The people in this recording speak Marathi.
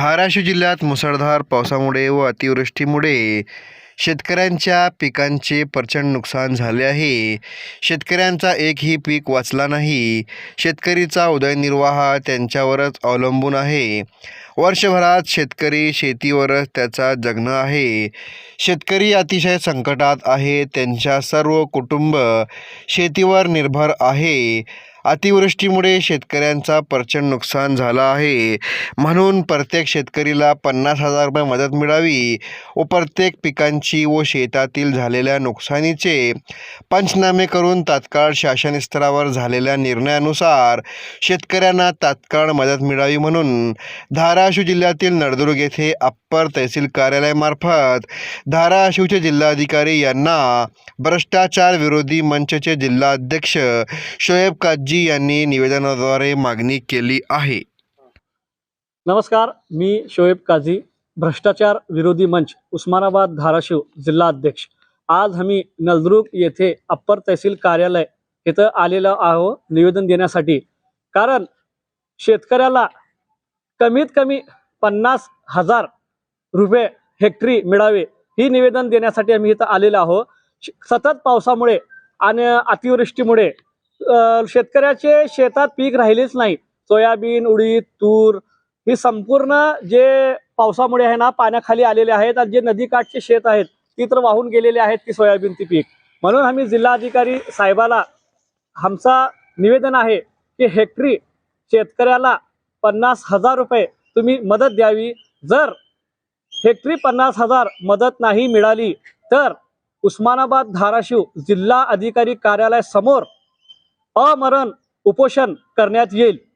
धाराशिव जिल्ह्यात मुसळधार पावसामुळे व अतिवृष्टीमुळे शेतकऱ्यांच्या पिकांचे प्रचंड नुकसान झाले आहे. शेतकऱ्यांचा एकही पीक वाचला नाही. शेतकरीचा उदयनिर्वाह त्यांच्यावरच अवलंबून आहे. वर्षभरात शेतकरी शेतीवरच त्याचा जगणं आहे. शेतकरी अतिशय संकटात आहे. त्यांच्या सर्व कुटुंब शेतीवर निर्भर आहे. अतिवृष्टीमुळे शेतकऱ्यांचा प्रचंड नुकसान झालं आहे. म्हणून प्रत्येक शेतकरीला पन्नास हजार रुपये मदत मिळावी. व प्रत्येक पिकांची व शेतातील झालेल्या नुकसानीचे पंचनामे करून तात्काळ शासन स्तरावर झालेल्या निर्णयानुसार शेतकऱ्यांना तात्काळ मदत मिळावी म्हणून धाराशिव जिल्ह्यातील नळदुर्ग येथे अप्पर तहसील कार्यालयामार्फत धाराशिवचे जिल्हाधिकारी यांना भ्रष्टाचार विरोधी मंचचे जिल्हाध्यक्ष शोएब काजी यांनी निवेदनाद्वारे मागणी केली आहे. नमस्कार मी शोएब काझी भ्रष्टाचार विरोधी मंच उस्मानाबाद धाराशिव जिल्हा अध्यक्ष आज आम्ही नलदुर्ग येथे अप्पर तहसील कार्यालय इथं आलेलो आहो निवेदन देण्यासाठी. कारण शेतकऱ्याला कमीत कमी पन्नास हजार रुपये हेक्टरी मिळावे ही निवेदन देण्यासाठी आम्ही इथं आलेलो आहो श- सतत पावसामुळे आणि अतिवृष्टीमुळे शेतकऱ्याचे शेतात पीक राहिलेच नाही. सोयाबीन उडीद तूर ही संपूर्ण जे पावसामुळे आहे ना पाण्याखाली आलेले आहेत आणि जे नदीकाठचे शेत आहेत ती तर वाहून गेलेले आहेत की सोयाबीनची पीक. म्हणून आम्ही जिल्हाधिकारी साहेबाला आमचा निवेदन आहे की हेक्टरी शेतकऱ्याला पन्नास हजार रुपये तुम्ही मदत द्यावी. जर हेक्टरी पन्नास हजार मदत नाही मिळाली तर उस्मानाबाद धाराशिव जिल्हा अधिकारी कार्यालय समोर अमरण उपोषण करण्यात येईल.